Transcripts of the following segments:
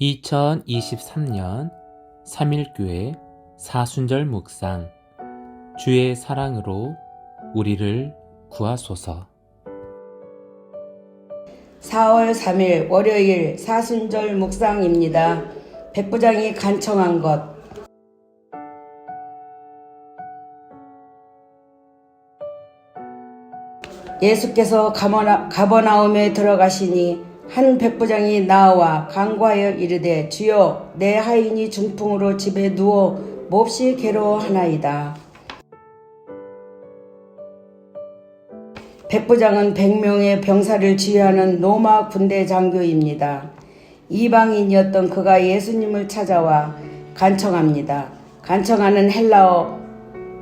2023년 3일교회 사순절 묵상 주의 사랑으로 우리를 구하소서 4월 3일 월요일 사순절 묵상입니다. 백부장이 간청한 것. 예수께서 가버나- 가버나움에 들어가시니 한 백부장이 나와 간과하여 이르되 주여 내 하인이 중풍으로 집에 누워 몹시 괴로워하나이다. 백부장은 100명의 병사를 지휘하는 로마 군대 장교입니다. 이방인이었던 그가 예수님을 찾아와 간청합니다. 간청하는 헬라어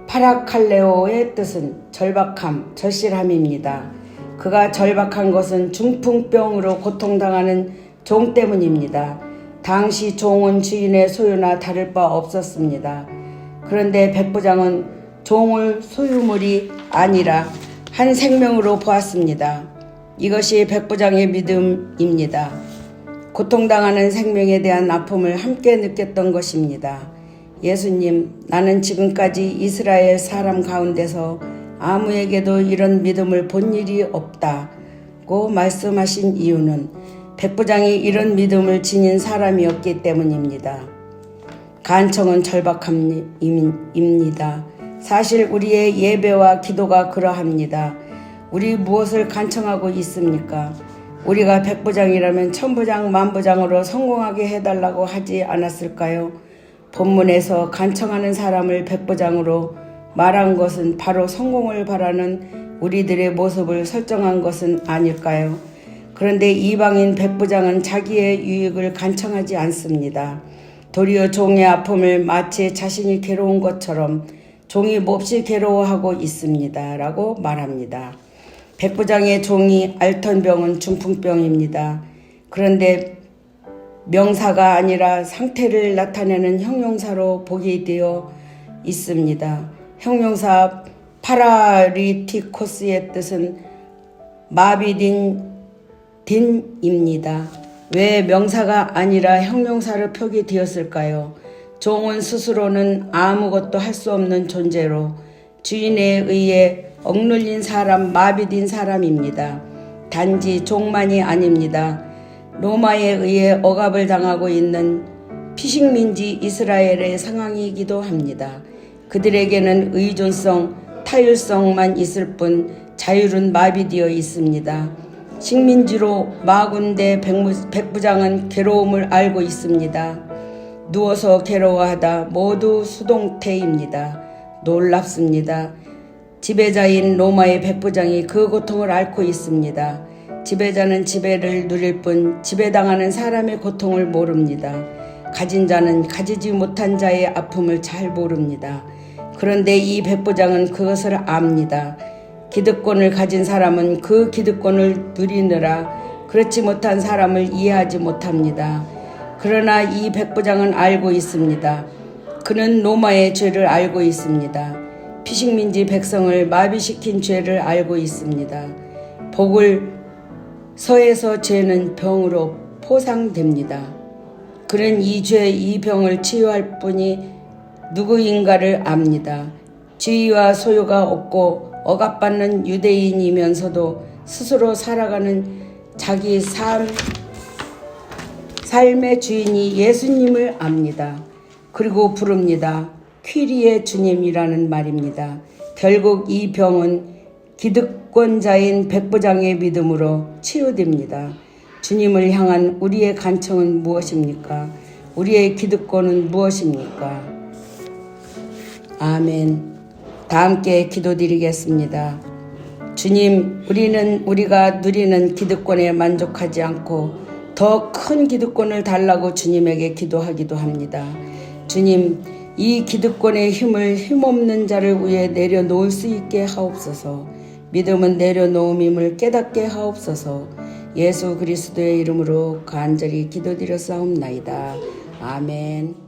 파라칼레오의 뜻은 절박함, 절실함입니다. 그가 절박한 것은 중풍병으로 고통당하는 종 때문입니다. 당시 종은 주인의 소유나 다를 바 없었습니다. 그런데 백부장은 종을 소유물이 아니라 한 생명으로 보았습니다. 이것이 백부장의 믿음입니다. 고통당하는 생명에 대한 아픔을 함께 느꼈던 것입니다. 예수님, 나는 지금까지 이스라엘 사람 가운데서 아무에게도 이런 믿음을 본 일이 없다고 말씀하신 이유는 백부장이 이런 믿음을 지닌 사람이었기 때문입니다. 간청은 절박함입니다. 사실 우리의 예배와 기도가 그러합니다. 우리 무엇을 간청하고 있습니까? 우리가 백부장이라면 천부장, 만부장으로 성공하게 해달라고 하지 않았을까요? 본문에서 간청하는 사람을 백부장으로 말한 것은 바로 성공을 바라는 우리들의 모습을 설정한 것은 아닐까요? 그런데 이방인 백부장은 자기의 유익을 간청하지 않습니다. 도리어 종의 아픔을 마치 자신이 괴로운 것처럼 종이 몹시 괴로워하고 있습니다. 라고 말합니다. 백부장의 종이 앓던 병은 중풍병입니다. 그런데 명사가 아니라 상태를 나타내는 형용사로 보게 되어 있습니다. 형용사 파라리티코스의 뜻은 마비딘 딘입니다. 왜 명사가 아니라 형용사를 표기 되었을까요? 종은 스스로는 아무것도 할 수 없는 존재로 주인에 의해 억눌린 사람, 마비딘 사람입니다. 단지 종만이 아닙니다. 로마에 의해 억압을 당하고 있는 피식민지 이스라엘의 상황이기도 합니다. 그들에게는 의존성, 타율성만 있을 뿐 자율은 마비되어 있습니다. 식민지로 마군대 백부장은 괴로움을 알고 있습니다. 누워서 괴로워하다 모두 수동태입니다. 놀랍습니다. 지배자인 로마의 백부장이 그 고통을 앓고 있습니다. 지배자는 지배를 누릴 뿐 지배당하는 사람의 고통을 모릅니다. 가진 자는 가지지 못한 자의 아픔을 잘 모릅니다. 그런데 이 백부장은 그것을 압니다. 기득권을 가진 사람은 그 기득권을 누리느라 그렇지 못한 사람을 이해하지 못합니다. 그러나 이 백부장은 알고 있습니다. 그는 로마의 죄를 알고 있습니다. 피식민지 백성을 마비시킨 죄를 알고 있습니다. 복을 서에서 죄는 병으로 포상됩니다. 그는 이 죄, 이 병을 치유할 분이 누구인가를 압니다. 지위와 소유가 없고 억압받는 유대인이면서도 스스로 살아가는 자기 삶, 삶의 주인이 예수님을 압니다. 그리고 부릅니다. 퀴리의 주님이라는 말입니다. 결국 이 병은 기득권자인 백부장의 믿음으로 치유됩니다. 주님을 향한 우리의 간청은 무엇입니까? 우리의 기득권은 무엇입니까? 아멘. 다 함께 기도드리겠습니다. 주님, 우리는 우리가 누리는 기득권에 만족하지 않고 더 큰 기득권을 달라고 주님에게 기도하기도 합니다. 주님, 이 기득권의 힘을 힘없는 자를 위해 내려놓을 수 있게 하옵소서. 믿음은 내려놓음임을 깨닫게 하옵소서. 예수 그리스도의 이름으로 간절히 기도드렸사옵나이다. 아멘.